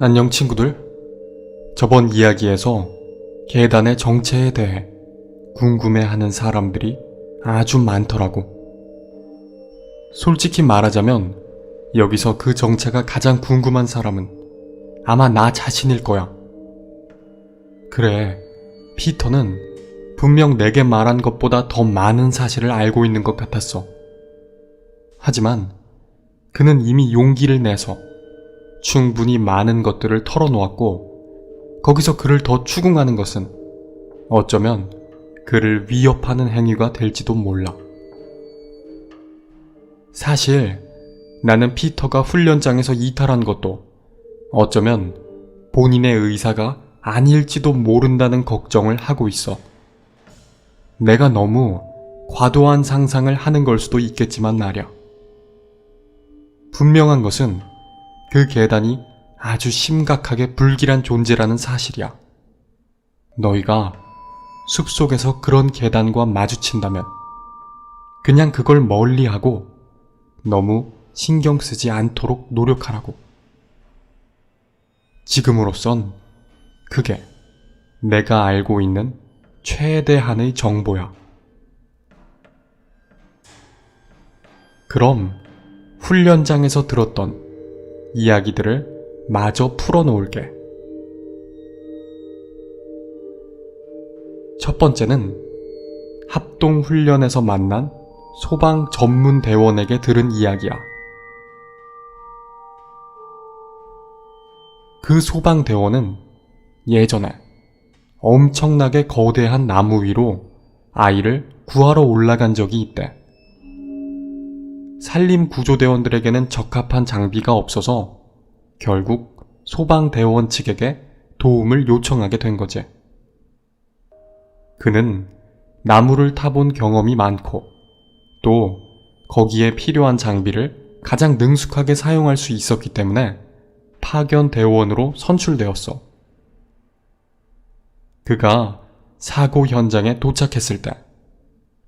안녕 친구들. 저번 이야기에서 계단의 정체에 대해 궁금해하는 사람들이 아주 많더라고. 솔직히 말하자면 여기서 그 정체가 가장 궁금한 사람은 아마 나 자신일 거야. 그래, 피터는 분명 내게 말한 것보다 더 많은 사실을 알고 있는 것 같았어. 하지만 그는 이미 용기를 내서 충분히 많은 것들을 털어놓았고 거기서 그를 더 추궁하는 것은 어쩌면 그를 위협하는 행위가 될지도 몰라. 사실 나는 피터가 훈련장에서 이탈한 것도 어쩌면 본인의 의사가 아닐지도 모른다는 걱정을 하고 있어. 내가 너무 과도한 상상을 하는 걸 수도 있겠지만 말이야. 분명한 것은 그 계단이 아주 심각하게 불길한 존재라는 사실이야. 너희가 숲속에서 그런 계단과 마주친다면 그냥 그걸 멀리하고 너무 신경 쓰지 않도록 노력하라고. 지금으로선 그게 내가 알고 있는 최대한의 정보야. 그럼 훈련장에서 들었던 이야기들을 마저 풀어놓을게. 첫 번째는 합동훈련에서 만난 소방 전문 대원에게 들은 이야기야. 그 소방 대원은 예전에 엄청나게 거대한 나무 위로 아이를 구하러 올라간 적이 있대. 산림 구조대원들에게는 적합한 장비가 없어서 결국 소방대원 측에게 도움을 요청하게 된 거지. 그는 나무를 타본 경험이 많고 또 거기에 필요한 장비를 가장 능숙하게 사용할 수 있었기 때문에 파견 대원으로 선출되었어. 그가 사고 현장에 도착했을 때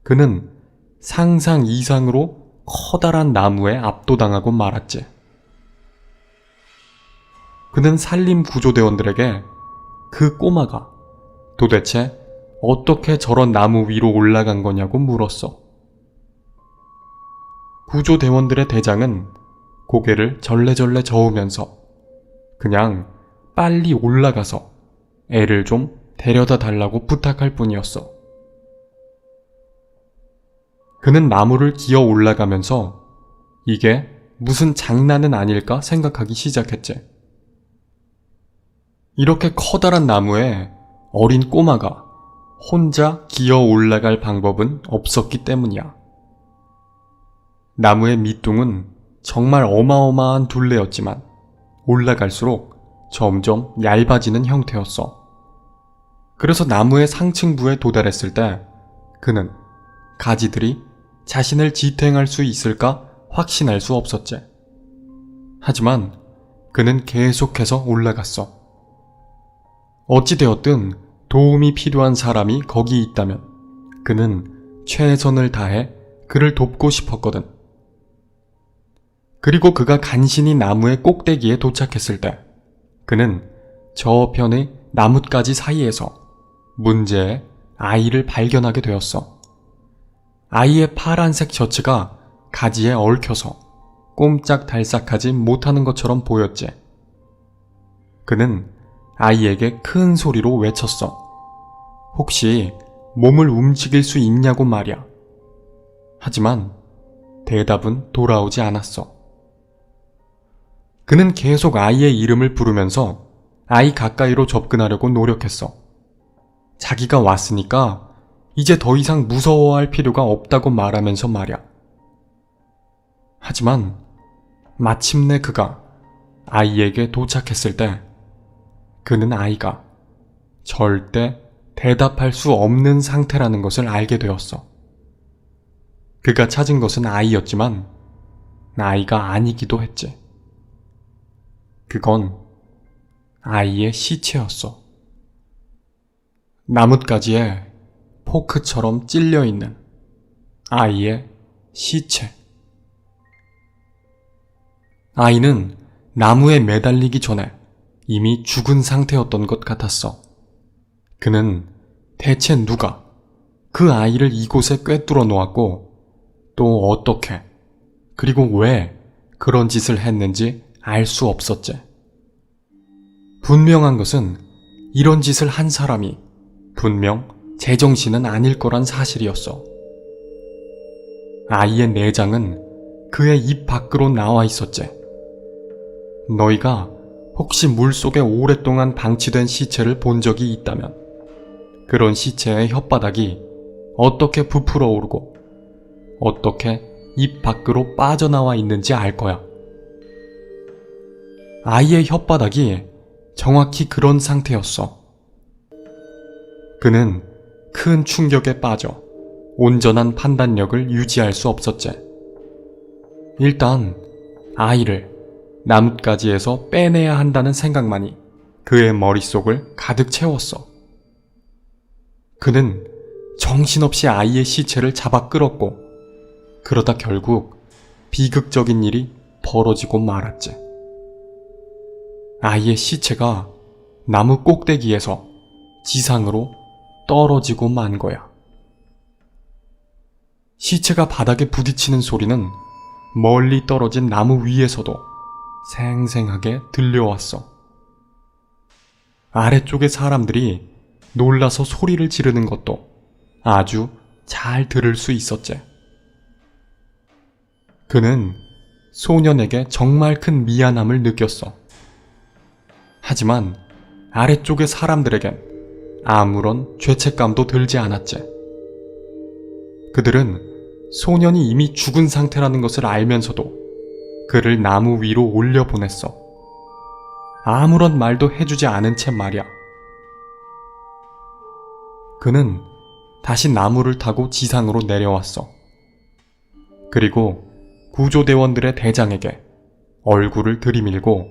그는 상상 이상으로 커다란 나무에 압도당하고 말았지. 그는 산림 구조대원들에게 그 꼬마가 도대체 어떻게 저런 나무 위로 올라간 거냐고 물었어. 구조대원들의 대장은 고개를 절레절레 저으면서 그냥 빨리 올라가서 애를 좀 데려다 달라고 부탁할 뿐이었어. 그는 나무를 기어 올라가면서 이게 무슨 장난은 아닐까 생각하기 시작했지. 이렇게 커다란 나무에 어린 꼬마가 혼자 기어 올라갈 방법은 없었기 때문이야. 나무의 밑둥은 정말 어마어마한 둘레였지만 올라갈수록 점점 얇아지는 형태였어. 그래서 나무의 상층부에 도달했을 때 그는 가지들이 자신을 지탱할 수 있을까 확신할 수 없었지. 하지만 그는 계속해서 올라갔어. 어찌되었든 도움이 필요한 사람이 거기 있다면 그는 최선을 다해 그를 돕고 싶었거든. 그리고 그가 간신히 나무의 꼭대기에 도착했을 때 그는 저편의 나뭇가지 사이에서 문제의 아이를 발견하게 되었어. 아이의 파란색 셔츠가 가지에 얽혀서 꼼짝달싹하지 못하는 것처럼 보였지. 그는 아이에게 큰 소리로 외쳤어. 혹시 몸을 움직일 수 있냐고 말이야. 하지만 대답은 돌아오지 않았어. 그는 계속 아이의 이름을 부르면서 아이 가까이로 접근하려고 노력했어. 자기가 왔으니까 이제 더 이상 무서워할 필요가 없다고 말하면서 말이야. 하지만 마침내 그가 아이에게 도착했을 때 그는 아이가 절대 대답할 수 없는 상태라는 것을 알게 되었어. 그가 찾은 것은 아이였지만 아이가 아니기도 했지. 그건 아이의 시체였어. 나뭇가지에 포크처럼 찔려 있는 아이의 시체. 아이는 나무에 매달리기 전에 이미 죽은 상태였던 것 같았어. 그는 대체 누가 그 아이를 이곳에 꿰뚫어 놓았고 또 어떻게 그리고 왜 그런 짓을 했는지 알 수 없었지. 분명한 것은 이런 짓을 한 사람이 분명 제정신은 아닐 거란 사실이었어. 아이의 내장은 그의 입 밖으로 나와 있었지. 너희가 혹시 물 속에 오랫동안 방치된 시체를 본 적이 있다면 그런 시체의 혓바닥이 어떻게 부풀어 오르고 어떻게 입 밖으로 빠져나와 있는지 알 거야. 아이의 혓바닥이 정확히 그런 상태였어. 그는 큰 충격에 빠져 온전한 판단력을 유지할 수 없었지. 일단 아이를 나뭇가지에서 빼내야 한다는 생각만이 그의 머릿속을 가득 채웠어. 그는 정신없이 아이의 시체를 잡아 끌었고, 그러다 결국 비극적인 일이 벌어지고 말았지. 아이의 시체가 나무 꼭대기에서 지상으로 떨어지고 만 거야. 시체가 바닥에 부딪히는 소리는 멀리 떨어진 나무 위에서도 생생하게 들려왔어. 아래쪽의 사람들이 놀라서 소리를 지르는 것도 아주 잘 들을 수 있었지. 그는 소년에게 정말 큰 미안함을 느꼈어. 하지만 아래쪽의 사람들에겐 아무런 죄책감도 들지 않았지. 그들은 소년이 이미 죽은 상태라는 것을 알면서도 그를 나무 위로 올려 보냈어. 아무런 말도 해주지 않은 채 말이야. 그는 다시 나무를 타고 지상으로 내려왔어. 그리고 구조대원들의 대장에게 얼굴을 들이밀고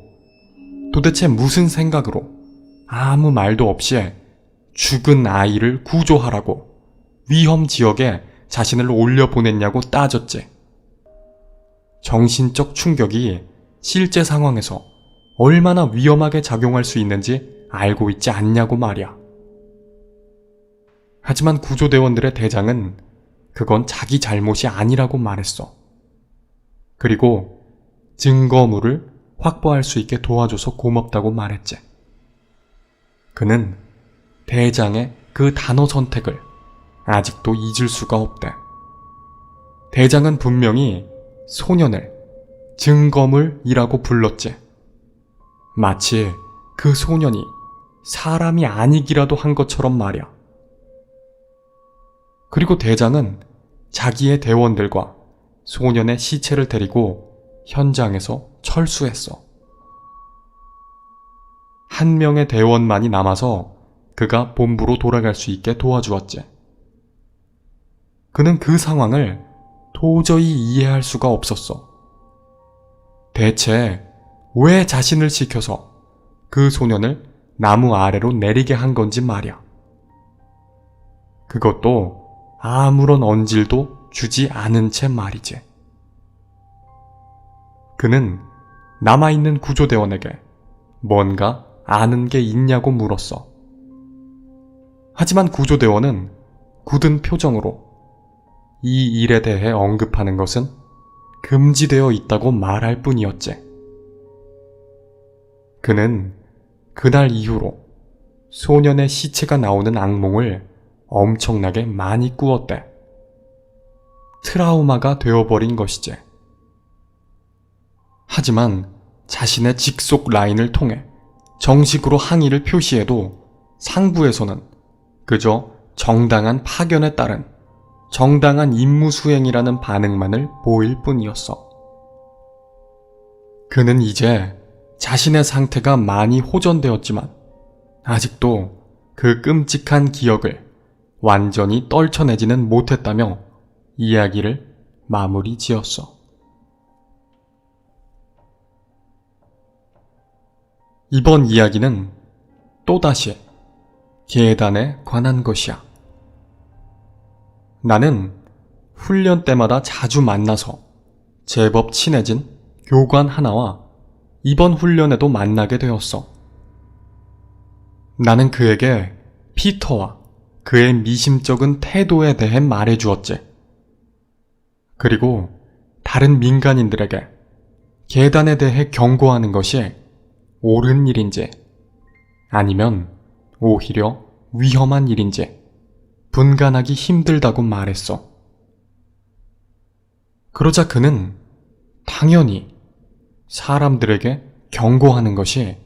도대체 무슨 생각으로 아무 말도 없이 죽은 아이를 구조하라고 위험 지역에 자신을 올려보냈냐고 따졌지. 정신적 충격이 실제 상황에서 얼마나 위험하게 작용할 수 있는지 알고 있지 않냐고 말이야. 하지만 구조대원들의 대장은 그건 자기 잘못이 아니라고 말했어. 그리고 증거물을 확보할 수 있게 도와줘서 고맙다고 말했지. 그는 대장의 그 단어 선택을 아직도 잊을 수가 없대. 대장은 분명히 소년을 증거물이라고 불렀지. 마치 그 소년이 사람이 아니기라도 한 것처럼 말이야. 그리고 대장은 자기의 대원들과 소년의 시체를 데리고 현장에서 철수했어. 한 명의 대원만이 남아서 그가 본부로 돌아갈 수 있게 도와주었지. 그는 그 상황을 도저히 이해할 수가 없었어. 대체 왜 자신을 지켜서 그 소년을 나무 아래로 내리게 한 건지 말이야. 그것도 아무런 언질도 주지 않은 채 말이지. 그는 남아있는 구조대원에게 뭔가 아는 게 있냐고 물었어. 하지만 구조대원은 굳은 표정으로 이 일에 대해 언급하는 것은 금지되어 있다고 말할 뿐이었지. 그는 그날 이후로 소년의 시체가 나오는 악몽을 엄청나게 많이 꾸었대. 트라우마가 되어버린 것이지. 하지만 자신의 직속 라인을 통해 정식으로 항의를 표시해도 상부에서는 그저 정당한 파견에 따른 정당한 임무 수행이라는 반응만을 보일 뿐이었어. 그는 이제 자신의 상태가 많이 호전되었지만 아직도 그 끔찍한 기억을 완전히 떨쳐내지는 못했다며 이야기를 마무리 지었어. 이번 이야기는 또다시 계단에 관한 것이야. 나는 훈련 때마다 자주 만나서 제법 친해진 교관 하나와 이번 훈련에도 만나게 되었어. 나는 그에게 피터와 그의 미심쩍은 태도에 대해 말해 주었지. 그리고 다른 민간인들에게 계단에 대해 경고하는 것이 옳은 일인지 아니면 오히려 위험한 일인지 분간하기 힘들다고 말했어. 그러자 그는 당연히 사람들에게 경고하는 것이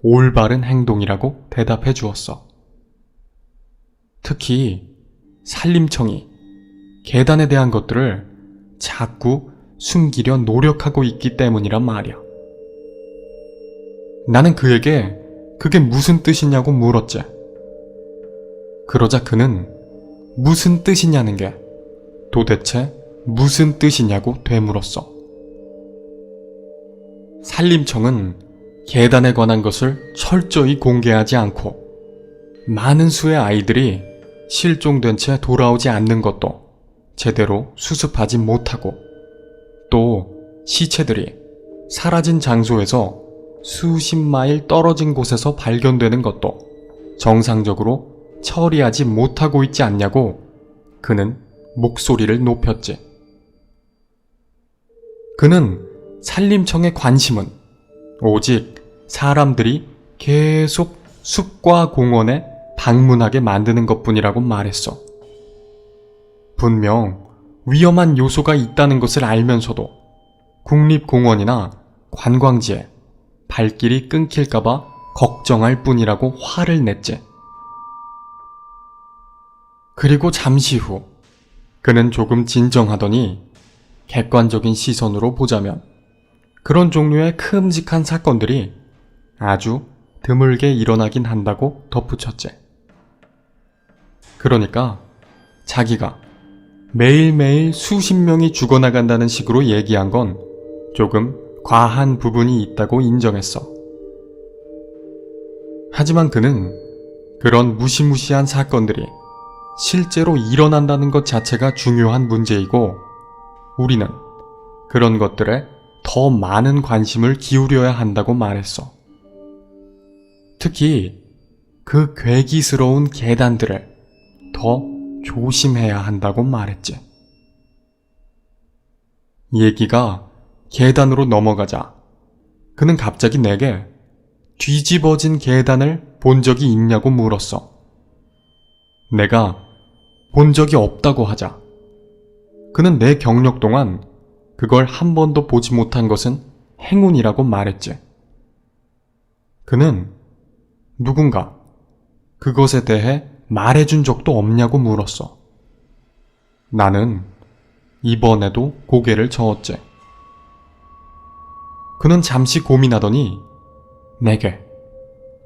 올바른 행동이라고 대답해 주었어. 특히 산림청이 계단에 대한 것들을 자꾸 숨기려 노력하고 있기 때문이란 말이야. 나는 그에게 그게 무슨 뜻이냐고 물었지. 그러자 그는 무슨 뜻이냐는 게 도대체 무슨 뜻이냐고 되물었어. 산림청은 계단에 관한 것을 철저히 공개하지 않고 많은 수의 아이들이 실종된 채 돌아오지 않는 것도 제대로 수습하지 못하고 또 시체들이 사라진 장소에서 수십 마일 떨어진 곳에서 발견되는 것도 정상적으로 처리하지 못하고 있지 않냐고 그는 목소리를 높였지. 그는 산림청의 관심은 오직 사람들이 계속 숲과 공원에 방문하게 만드는 것 뿐이라고 말했어. 분명 위험한 요소가 있다는 것을 알면서도 국립공원이나 관광지에 발길이 끊길까봐 걱정할 뿐이라고 화를 냈지. 그리고 잠시 후 그는 조금 진정하더니 객관적인 시선으로 보자면 그런 종류의 큼직한 사건들이 아주 드물게 일어나긴 한다고 덧붙였지. 그러니까 자기가 매일매일 수십 명이 죽어나간다는 식으로 얘기한 건 조금 과한 부분이 있다고 인정했어. 하지만 그는 그런 무시무시한 사건들이 실제로 일어난다는 것 자체가 중요한 문제이고 우리는 그런 것들에 더 많은 관심을 기울여야 한다고 말했어. 특히 그 괴기스러운 계단들을 더 조심해야 한다고 말했지. 얘기가 계단으로 넘어가자 그는 갑자기 내게 뒤집어진 계단을 본 적이 있냐고 물었어. 내가 본 적이 없다고 하자. 그는 내 경력 동안 그걸 한 번도 보지 못한 것은 행운이라고 말했지. 그는 누군가 그것에 대해 말해준 적도 없냐고 물었어. 나는 이번에도 고개를 저었지. 그는 잠시 고민하더니 내게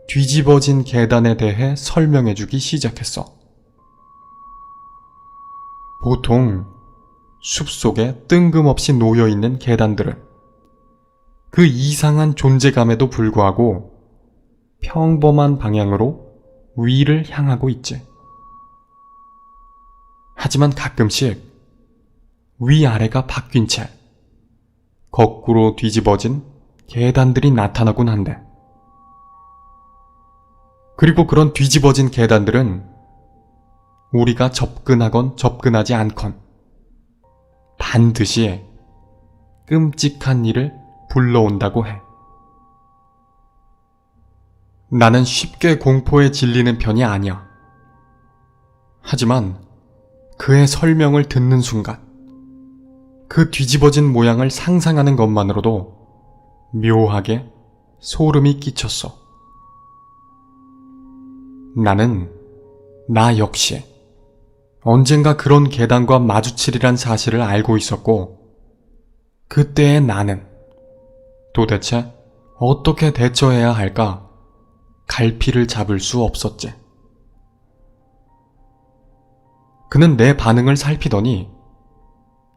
뒤집어진 계단에 대해 설명해주기 시작했어. 보통 숲속에 뜬금없이 놓여있는 계단들은 그 이상한 존재감에도 불구하고 평범한 방향으로 위를 향하고 있지. 하지만 가끔씩 위아래가 바뀐 채 거꾸로 뒤집어진 계단들이 나타나곤 한대. 그리고 그런 뒤집어진 계단들은 우리가 접근하건 접근하지 않건 반드시 끔찍한 일을 불러온다고 해. 나는 쉽게 공포에 질리는 편이 아니야. 하지만 그의 설명을 듣는 순간, 그 뒤집어진 모양을 상상하는 것만으로도 묘하게 소름이 끼쳤어. 나는 나 역시 언젠가 그런 계단과 마주치리란 사실을 알고 있었고, 그때의 나는 도대체 어떻게 대처해야 할까 갈피를 잡을 수 없었지. 그는 내 반응을 살피더니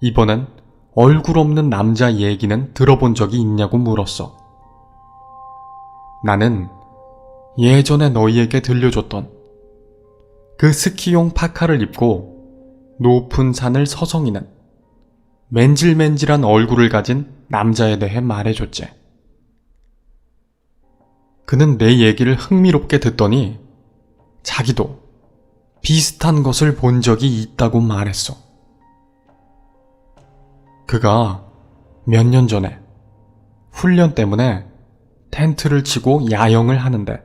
이번엔 얼굴 없는 남자 얘기는 들어본 적이 있냐고 물었어. 나는 예전에 너희에게 들려줬던 그 스키용 파카를 입고 높은 산을 서성이는 맨질맨질한 얼굴을 가진 남자에 대해 말해줬지. 그는 내 얘기를 흥미롭게 듣더니 자기도 비슷한 것을 본 적이 있다고 말했어. 그가 몇 년 전에 훈련 때문에 텐트를 치고 야영을 하는데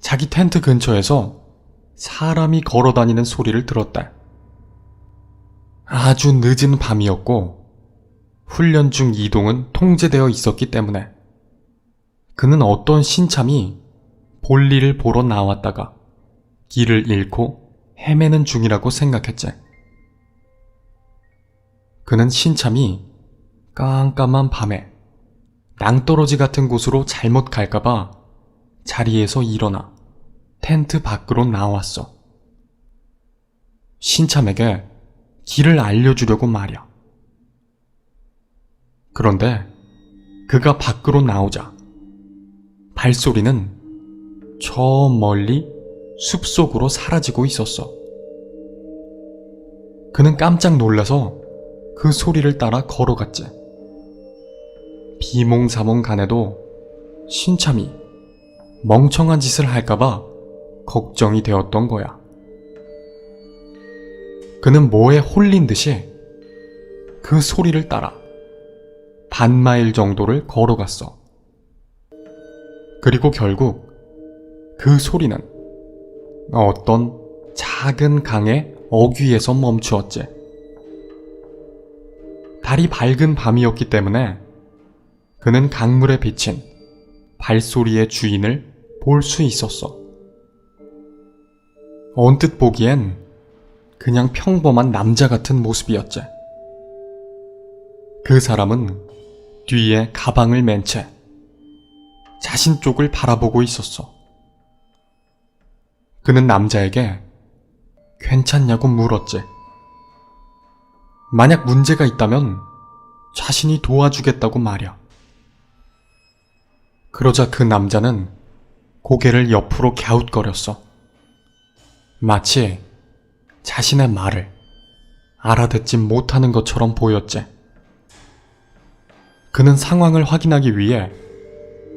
자기 텐트 근처에서 사람이 걸어 다니는 소리를 들었다. 아주 늦은 밤이었고 훈련 중 이동은 통제되어 있었기 때문에 그는 어떤 신참이 볼일을 보러 나왔다가 길을 잃고 헤매는 중이라고 생각했지. 그는 신참이 깜깜한 밤에 낭떠러지 같은 곳으로 잘못 갈까봐 자리에서 일어나 텐트 밖으로 나왔어. 신참에게 길을 알려주려고 말이야. 그런데 그가 밖으로 나오자 발소리는 저 멀리 숲속으로 사라지고 있었어. 그는 깜짝 놀라서 그 소리를 따라 걸어갔지. 비몽사몽 간에도 신참이 멍청한 짓을 할까봐 걱정이 되었던 거야. 그는 뭐에 홀린 듯이 그 소리를 따라 반마일 정도를 걸어갔어. 그리고 결국 그 소리는 어떤 작은 강의 어귀에서 멈추었지. 달이 밝은 밤이었기 때문에 그는 강물에 비친 발소리의 주인을 볼 수 있었어. 언뜻 보기엔 그냥 평범한 남자 같은 모습이었지. 그 사람은 뒤에 가방을 맨 채 자신 쪽을 바라보고 있었어. 그는 남자에게 괜찮냐고 물었지. 만약 문제가 있다면 자신이 도와주겠다고 말이야. 그러자 그 남자는 고개를 옆으로 갸웃거렸어. 마치 자신의 말을 알아듣지 못하는 것처럼 보였지. 그는 상황을 확인하기 위해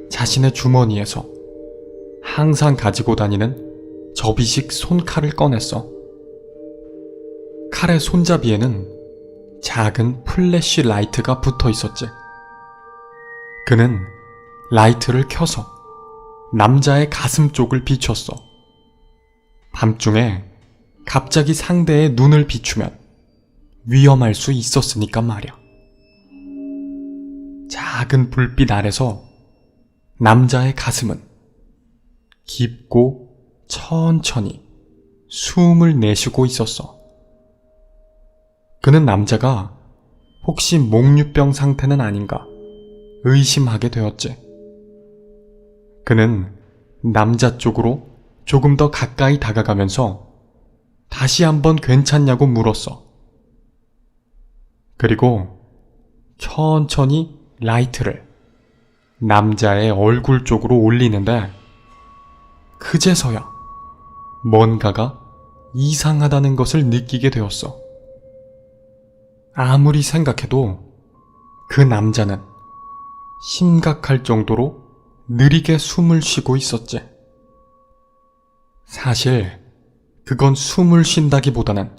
자신의 주머니에서 항상 가지고 다니는 접이식 손칼을 꺼냈어. 칼의 손잡이에는 작은 플래시 라이트가 붙어 있었지. 그는 라이트를 켜서 남자의 가슴 쪽을 비췄어. 밤중에 갑자기 상대의 눈을 비추면 위험할 수 있었으니까 말이야. 작은 불빛 아래서 남자의 가슴은 깊고 천천히 숨을 내쉬고 있었어. 그는 남자가 혹시 목류병 상태는 아닌가 의심하게 되었지. 그는 남자 쪽으로 조금 더 가까이 다가가면서 다시 한번 괜찮냐고 물었어. 그리고 천천히 라이트를 남자의 얼굴 쪽으로 올리는데 그제서야 뭔가가 이상하다는 것을 느끼게 되었어. 아무리 생각해도 그 남자는 심각할 정도로 느리게 숨을 쉬고 있었지. 사실 그건 숨을 쉰다기보다는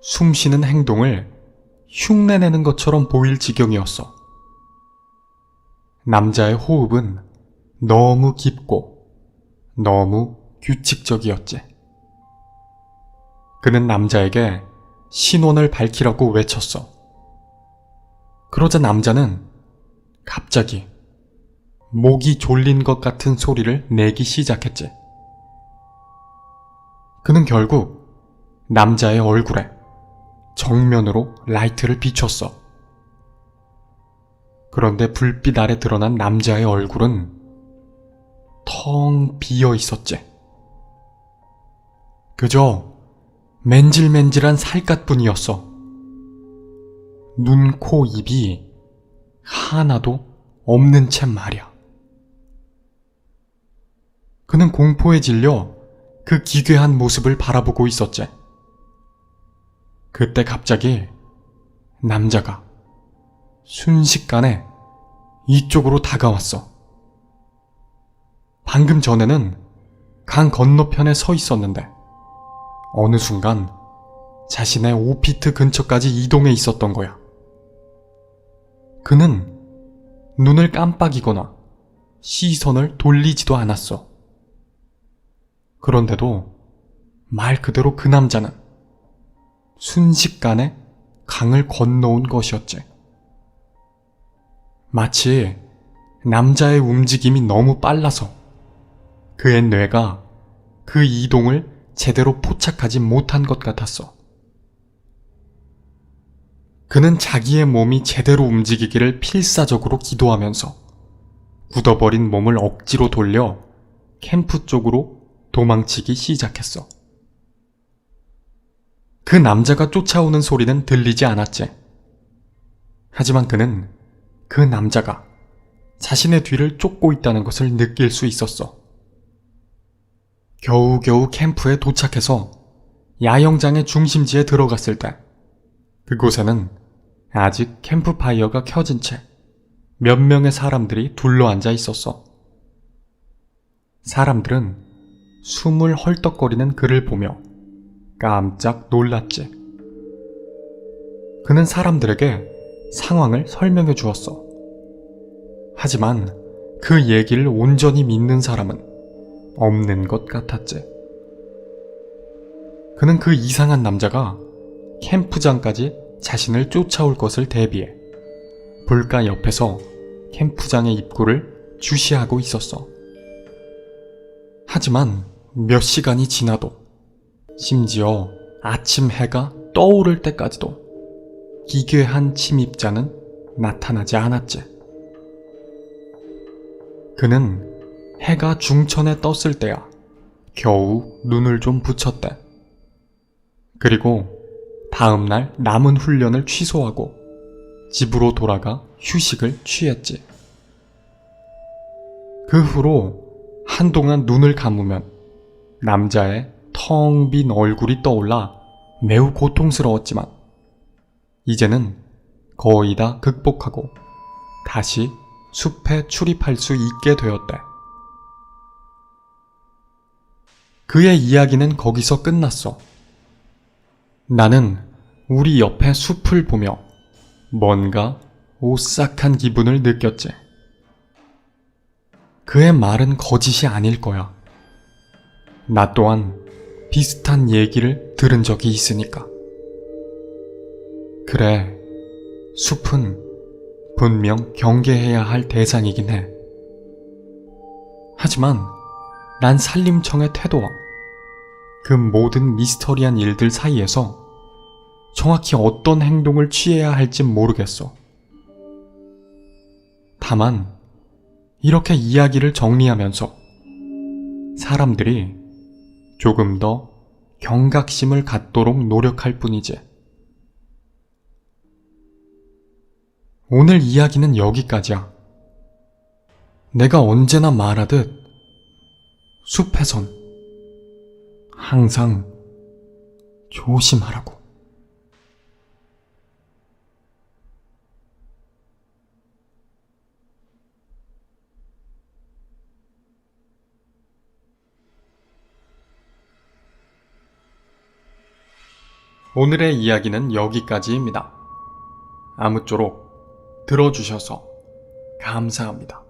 숨 쉬는 행동을 흉내내는 것처럼 보일 지경이었어. 남자의 호흡은 너무 깊고 너무 규칙적이었지. 그는 남자에게 신원을 밝히라고 외쳤어. 그러자 남자는 갑자기 목이 졸린 것 같은 소리를 내기 시작했지. 그는 결국 남자의 얼굴에 정면으로 라이트를 비췄어. 그런데 불빛 아래 드러난 남자의 얼굴은 텅 비어 있었지. 그저 맨질맨질한 살갗뿐이었어. 눈, 코, 입이 하나도 없는 채 말이야. 그는 공포에 질려 그 기괴한 모습을 바라보고 있었지. 그때 갑자기 남자가 순식간에 이쪽으로 다가왔어. 방금 전에는 강 건너편에 서 있었는데 어느 순간 자신의 오피트 근처까지 이동해 있었던 거야. 그는 눈을 깜빡이거나 시선을 돌리지도 않았어. 그런데도 말 그대로 그 남자는 순식간에 강을 건너온 것이었지. 마치 남자의 움직임이 너무 빨라서 그의 뇌가 그 이동을 제대로 포착하지 못한 것 같았어. 그는 자기의 몸이 제대로 움직이기를 필사적으로 기도하면서 굳어버린 몸을 억지로 돌려 캠프 쪽으로 도망치기 시작했어. 그 남자가 쫓아오는 소리는 들리지 않았지. 하지만 그는 그 남자가 자신의 뒤를 쫓고 있다는 것을 느낄 수 있었어. 겨우겨우 캠프에 도착해서 야영장의 중심지에 들어갔을 때 그곳에는 아직 캠프파이어가 켜진 채 몇 명의 사람들이 둘러앉아 있었어. 사람들은 숨을 헐떡거리는 그를 보며 깜짝 놀랐지. 그는 사람들에게 상황을 설명해 주었어. 하지만 그 얘기를 온전히 믿는 사람은 없는 것 같았지. 그는 그 이상한 남자가 캠프장까지 자신을 쫓아올 것을 대비해 불가 옆에서 캠프장의 입구를 주시하고 있었어. 하지만 몇 시간이 지나도 심지어 아침 해가 떠오를 때까지도 기괴한 침입자는 나타나지 않았지. 그는 해가 중천에 떴을 때야 겨우 눈을 좀 붙였대. 그리고 다음날 남은 훈련을 취소하고 집으로 돌아가 휴식을 취했지. 그 후로 한동안 눈을 감으면 남자의 텅 빈 얼굴이 떠올라 매우 고통스러웠지만 이제는 거의 다 극복하고 다시 숲에 출입할 수 있게 되었대. 그의 이야기는 거기서 끝났어. 나는 우리 옆에 숲을 보며 뭔가 오싹한 기분을 느꼈지. 그의 말은 거짓이 아닐 거야. 나 또한 비슷한 얘기를 들은 적이 있으니까. 그래, 숲은 분명 경계해야 할 대상이긴 해. 하지만 난 산림청의 태도와 그 모든 미스터리한 일들 사이에서 정확히 어떤 행동을 취해야 할지 모르겠어. 다만, 이렇게 이야기를 정리하면서 사람들이 조금 더 경각심을 갖도록 노력할 뿐이지. 오늘 이야기는 여기까지야. 내가 언제나 말하듯 숲에선 항상 조심하라고. 오늘의 이야기는 여기까지입니다. 아무쪼록 들어주셔서 감사합니다.